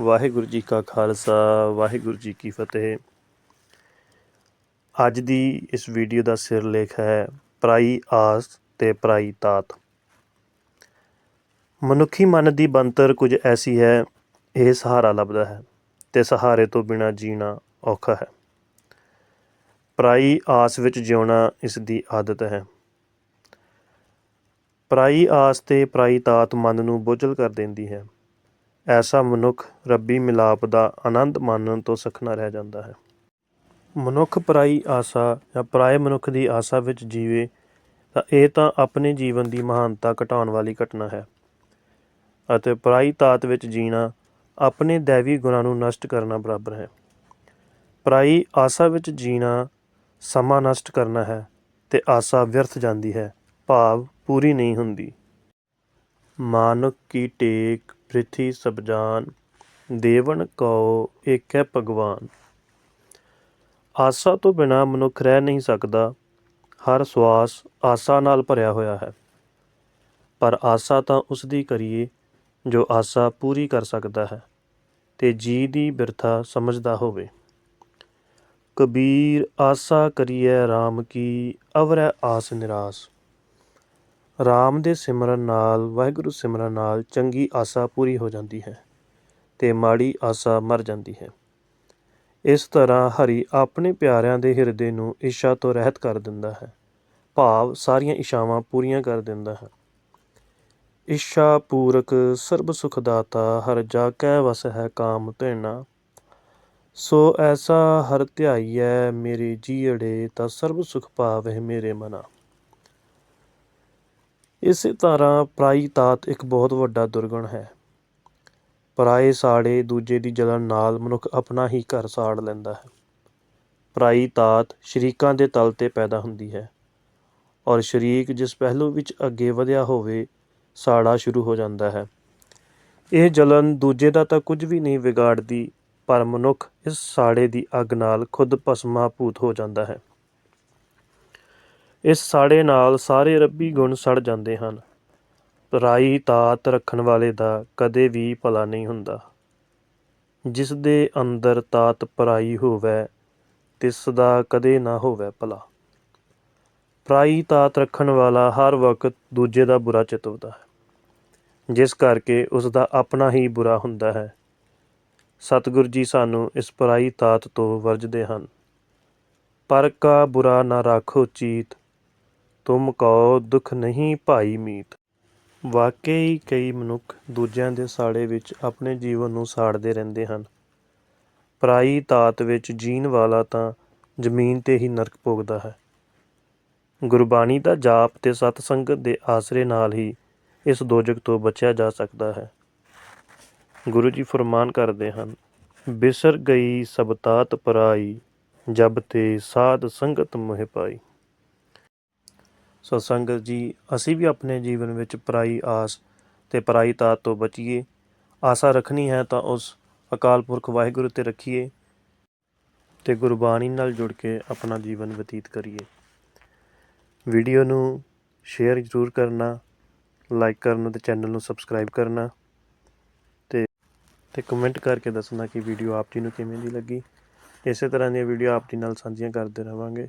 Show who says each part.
Speaker 1: ਵਾਹਿਗੁਰੂ ਜੀ ਕਾ ਖਾਲਸਾ, ਵਾਹਿਗੁਰੂ ਜੀ ਕੀ ਫਤਿਹ। ਅੱਜ ਦੀ ਇਸ ਵੀਡੀਓ ਦਾ ਸਿਰਲੇਖ ਹੈ, ਪ੍ਰਾਈ ਆਸ ਤੇ ਪ੍ਰਾਈ ਤਾਤ। ਮਨੁੱਖੀ ਮਨ ਦੀ ਬੰਤਰ ਕੁਝ ਐਸੀ ਹੈ, ਇਹ ਸਹਾਰਾ ਲੱਭਦਾ ਹੈ ਤੇ ਸਹਾਰੇ ਤੋਂ ਬਿਨਾ ਜੀਣਾ ਔਖਾ ਹੈ। ਪ੍ਰਾਈ ਆਸ ਵਿੱਚ ਜਿਉਣਾ ਇਸ ਦੀ ਆਦਤ ਹੈ। ਪ੍ਰਾਈ ਆਸ ਤੇ ਪ੍ਰਾਈ ਤਾਤ ਮਨ ਨੂੰ ਬੋਝਲ ਕਰ ਦਿੰਦੀ ਹੈ। ਐਸਾ ਮਨੁੱਖ ਰੱਬੀ ਮਿਲਾਪ ਦਾ ਆਨੰਦ ਮਾਣਨ ਤੋਂ ਸਖਣਾ ਰਹਿ ਜਾਂਦਾ ਹੈ। ਮਨੁੱਖ ਪਰਾਈ ਆਸਾ ਜਾਂ ਪਰਾਏ ਮਨੁੱਖ ਦੀ ਆਸਾ ਵਿੱਚ ਜੀਵੇ ਤਾਂ ਇਹ ਤਾਂ ਆਪਣੇ ਜੀਵਨ ਦੀ ਮਹਾਨਤਾ ਘਟਾਉਣ ਵਾਲੀ ਘਟਨਾ ਹੈ। ਅਤੇ ਪਰਾਈ ਤਾਤ ਵਿੱਚ ਜੀਣਾ ਆਪਣੇ ਦੇਵੀ ਗੁਣਾਂ ਨੂੰ ਨਸ਼ਟ ਕਰਨਾ ਬਰਾਬਰ ਹੈ। ਪਰਾਈ ਆਸਾ ਵਿੱਚ ਜੀਣਾ ਸਮਾਂ ਨਸ਼ਟ ਕਰਨਾ ਹੈ ਤੇ ਆਸਾ ਵਿਅਰਥ ਜਾਂਦੀ ਹੈ, ਭਾਵ ਪੂਰੀ ਨਹੀਂ ਹੁੰਦੀ। ਮਾਨੁਕ ਕੀ ਟੇਕ ਪ੍ਰਿਥੀ ਸਭ ਜਾਨ, ਦੇਵਨ ਕਉ ਏਕੈ ਭਗਵਾਨ। ਆਸਾ ਤੋਂ ਬਿਨਾ ਮਨੁੱਖ ਰਹਿ ਨਹੀਂ ਸਕਦਾ, ਹਰ ਸਵਾਸ ਆਸਾ ਨਾਲ ਭਰਿਆ ਹੋਇਆ ਹੈ। ਪਰ ਆਸਾ ਤਾਂ ਉਸ ਦੀ ਕਰੀਏ, ਜੋ ਆਸਾ ਪੂਰੀ ਕਰ ਸਕਦਾ ਹੈ, ਤੇ ਜੀ ਦੀ ਬਿਰਥਾ ਸਮਝਦਾ ਹੋਵੇ। ਕਬੀਰ ਆਸਾ ਕਰੀਏ RAM ਕੀ, ਅਵਰੈ ਆਸ ਨਿਰਾਸ। ਰਾਮ ਦੇ ਸਿਮਰਨ ਨਾਲ, ਵਾਹਿਗੁਰੂ ਸਿਮਰਨ ਨਾਲ ਚੰਗੀ ਆਸਾ ਪੂਰੀ ਹੋ ਜਾਂਦੀ ਹੈ ਤੇ ਮਾੜੀ ਆਸਾ ਮਰ ਜਾਂਦੀ ਹੈ। ਇਸ ਤਰ੍ਹਾਂ ਹਰੀ ਆਪਣੇ ਪਿਆਰਿਆਂ ਦੇ ਹਿਰਦੇ ਨੂੰ ਇੱਛਾ ਤੋਂ ਰਹਿਤ ਕਰ ਦਿੰਦਾ ਹੈ। ਭਾਵ ਸਾਰੀਆਂ ਇੱਛਾਵਾਂ ਪੂਰੀਆਂ ਕਰ ਦਿੰਦਾ ਹੈ। ਇੱਛਾ ਪੂਰਕ ਸਰਬ ਸੁਖ ਦਾਤਾ, ਹਰ ਜਾ ਕੈ ਵਸ ਹੈ ਕਾਮ ਧੇਣਾ। ਸੋ ਐਸਾ ਹਰ ਧਿਆਈਐ, ਮੇਰੇ ਜੀੜੇ ਤਾਂ ਸਰਬ ਸੁਖ ਪਾਵਹਿ ਮੇਰੇ ਮਨਾ। ਇਸੇ ਤਰ੍ਹਾਂ ਪ੍ਰਾਈ ਤਾਤ ਇੱਕ ਬਹੁਤ ਵੱਡਾ ਦੁਰਗੁਣ ਹੈ। ਪਰਾਏ ਸਾੜੇ ਦੂਜੇ ਦੀ ਜਲਨ ਨਾਲ ਮਨੁੱਖ ਆਪਣਾ ਹੀ ਘਰ ਸਾੜ ਲੈਂਦਾ ਹੈ। ਪਰਾਈ ਤਾਤ ਸ਼ਰੀਕਾਂ ਦੇ ਤਲ ਤੇ ਪੈਦਾ ਹੁੰਦੀ ਹੈ ਔਰ ਸ਼ਰੀਕ ਜਿਸ ਪਹਿਲੂ ਵਿੱਚ ਅੱਗੇ ਵਧਿਆ ਹੋਵੇ, ਸਾੜਾ ਸ਼ੁਰੂ ਹੋ ਜਾਂਦਾ ਹੈ। ਇਹ ਜਲਨ ਦੂਜੇ ਦਾ ਤਾਂ ਕੁਝ ਵੀ ਨਹੀਂ ਵਿਗਾੜਦੀ, ਪਰ ਮਨੁੱਖ ਇਸ ਸਾੜੇ ਦੀ ਅੱਗ ਨਾਲ ਖੁਦ ਭਸਮਾਭੂਤ ਹੋ ਜਾਂਦਾ ਹੈ। ਇਸ ਸਾੜੇ ਨਾਲ ਸਾਰੇ ਰੱਬੀ ਗੁਣ ਸੜ ਜਾਂਦੇ ਹਨ। ਪਰਾਈ ਤਾਤ ਰੱਖਣ ਵਾਲੇ ਦਾ ਕਦੇ ਵੀ ਭਲਾ ਨਹੀਂ ਹੁੰਦਾ। ਜਿਸ ਦੇ ਅੰਦਰ ਤਾਤ ਪਰਾਈ ਹੋਵੇ, ਤਿਸ ਦਾ ਕਦੇ ਨਾ ਹੋਵੇ ਭਲਾ। ਪਰਾਈ ਤਾਤ ਰੱਖਣ ਵਾਲਾ ਹਰ ਵਕਤ ਦੂਜੇ ਦਾ ਬੁਰਾ ਚਿਤਵਦਾ ਹੈ। ਜਿਸ ਕਰਕੇ ਉਸ ਦਾ ਆਪਣਾ ਹੀ ਬੁਰਾ ਹੁੰਦਾ ਹੈ। ਸਤਿਗੁਰ ਜੀ ਸਾਨੂੰ ਇਸ ਪਰਾਈ ਤਾਤ ਤੋਂ ਵਰਜਦੇ ਹਨ। ਪਰ ਕਾ ਬੁਰਾ ਨਾ ਰੱਖੋ ਚੀਤ ਤੁਮ ਕਉ ਦੁਖ ਨਹੀਂ ਭਾਈ ਮੀਤ। ਵਾਕਈ ਕਈ ਮਨੁੱਖ ਦੂਜਿਆਂ ਦੇ ਸਾੜੇ ਵਿੱਚ ਆਪਣੇ ਜੀਵਨ ਨੂੰ ਸਾੜਦੇ ਰਹਿੰਦੇ ਹਨ। ਪਰਾਈ ਤਾਤ ਵਿੱਚ ਜੀਣ ਵਾਲਾ ਤਾਂ ਜ਼ਮੀਨ ਤੇ ਹੀ ਨਰਕ ਭੋਗਦਾ ਹੈ। ਗੁਰਬਾਣੀ ਦਾ ਜਾਪ ਤੇ ਸਤ ਸੰਗਤ ਦੇ ਆਸਰੇ ਨਾਲ ਹੀ ਇਸ ਦੋਜਕ ਤੋਂ ਬਚਿਆ ਜਾ ਸਕਦਾ ਹੈ। ਗੁਰੂ ਜੀ ਫਰਮਾਨ ਕਰਦੇ ਹਨ, ਬਿਸਰ ਗਈ ਸਬਤਾਤ ਪਰਾਈ, ਜਬ ਤੇ ਸਾਧ ਸੰਗਤ ਮੋਹਿ ਪਾਈ। ਸੋ ਜੀ, ਅਸੀਂ ਵੀ ਆਪਣੇ ਜੀਵਨ ਵਿੱਚ ਪਰਾਈ ਆਸ ਤੇ ਪਰਾਈ ਤਾਤ ਤੋਂ ਬਚੀਏ। ਆਸਾ ਰੱਖਣੀ ਹੈ ਤਾਂ ਉਸ ਅਕਾਲ ਪੁਰਖ ਵਾਹਿਗੁਰੂ ਤੇ ਰੱਖੀਏ ਤੇ ਗੁਰਬਾਣੀ ਨਾਲ ਜੁੜ ਕੇ ਆਪਣਾ ਜੀਵਨ ਬਤੀਤ ਕਰੀਏ। ਵੀਡੀਓ ਨੂੰ ਸ਼ੇਅਰ ਜ਼ਰੂਰ ਕਰਨਾ, ਲਾਈਕ ਕਰਨਾ ਤੇ ਚੈਨਲ ਨੂੰ ਸਬਸਕ੍ਰਾਈਬ ਕਰਨਾ ਤੇ ਤੇ ਕਮੈਂਟ ਕਰਕੇ ਦੱਸਣਾ ਕਿ ਵੀਡੀਓ ਆਪ ਜੀ ਨੂੰ ਕਿਵੇਂ ਦੀ ਲੱਗੀ। ਇਸੇ ਤਰ੍ਹਾਂ ਦੀਆਂ ਵੀਡੀਓ ਆਪ ਜੀ ਨਾਲ ਸਾਂਝੀਆਂ ਕਰਦੇ ਰਵਾਂਗੇ।